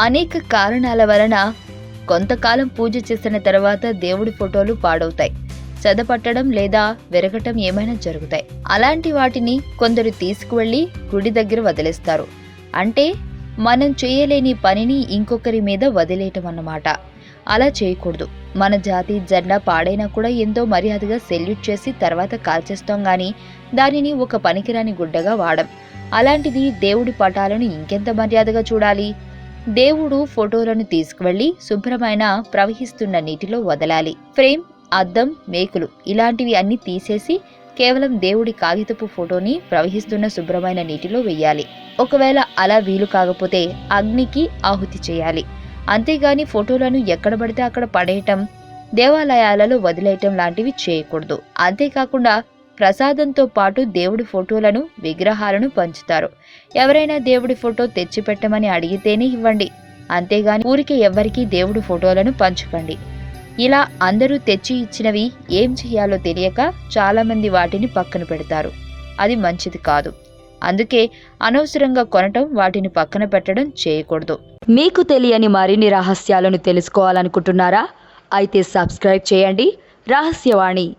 అనేక కారణాల వలన కొంతకాలం పూజ చేసిన తర్వాత దేవుడి ఫోటోలు పాడవుతాయి. చెదపట్టడం లేదా విరగటం ఏమైనా జరుగుతాయి. అలాంటి వాటిని కొందరు తీసుకువెళ్ళి గుడి దగ్గర వదిలేస్తారు. అంటే మనం చేయలేని పనిని ఇంకొకరి మీద వదిలేయటం అన్నమాట. అలా చేయకూడదు. మన జాతి జెండా పాడైనా కూడా ఎంతో మర్యాదగా సెల్యూట్ చేసి తర్వాత కాల్చేస్తాం కానీ దానిని ఒక పనికిరాని గుడ్డగా వాడం. అలాంటిది దేవుడి పటాలను ఇంకెంత మర్యాదగా చూడాలి? దేవుడు ఫోటోలను తీసుకువెళ్ళి శుభ్రమైన ప్రవహిస్తున్న నీటిలో వదలాలి. ఫ్రేమ్ అద్దం మేకులు ఇలాంటివి అన్ని తీసేసి కేవలం దేవుడి కాగితపు ఫోటోని ప్రవహిస్తున్న శుభ్రమైన నీటిలో వెయ్యాలి. ఒకవేళ అలా వీలు కాకపోతే అగ్నికి ఆహుతి చేయాలి. అంతేగాని ఫోటోలను ఎక్కడ పడితే అక్కడ పడేయటం దేవాలయాలలో వదిలేయటం లాంటివి చేయకూడదు. అంతేకాకుండా ప్రసాదంతో పాటు దేవుడి ఫోటోలను విగ్రహాలను పంచుతారు. ఎవరైనా దేవుడి ఫోటో తెచ్చిపెట్టమని అడిగితేనే ఇవ్వండి. అంతేగాని ఊరికి ఎవ్వరికీ దేవుడి ఫోటోలను పంచకండి. ఇలా అందరూ తెచ్చి ఇచ్చినవి ఏం చేయాలో తెలియక చాలామంది వాటిని పక్కన పెడతారు. అది మంచిది కాదు. అందుకే అనవసరంగా కొనటం వాటిని పక్కన పెట్టడం చేయకూడదు. మీకు తెలియని మరిన్ని రహస్యాలను తెలుసుకోవాలనుకుంటున్నారా? అయితే సబ్స్క్రైబ్ చేయండి. రహస్యవాణి.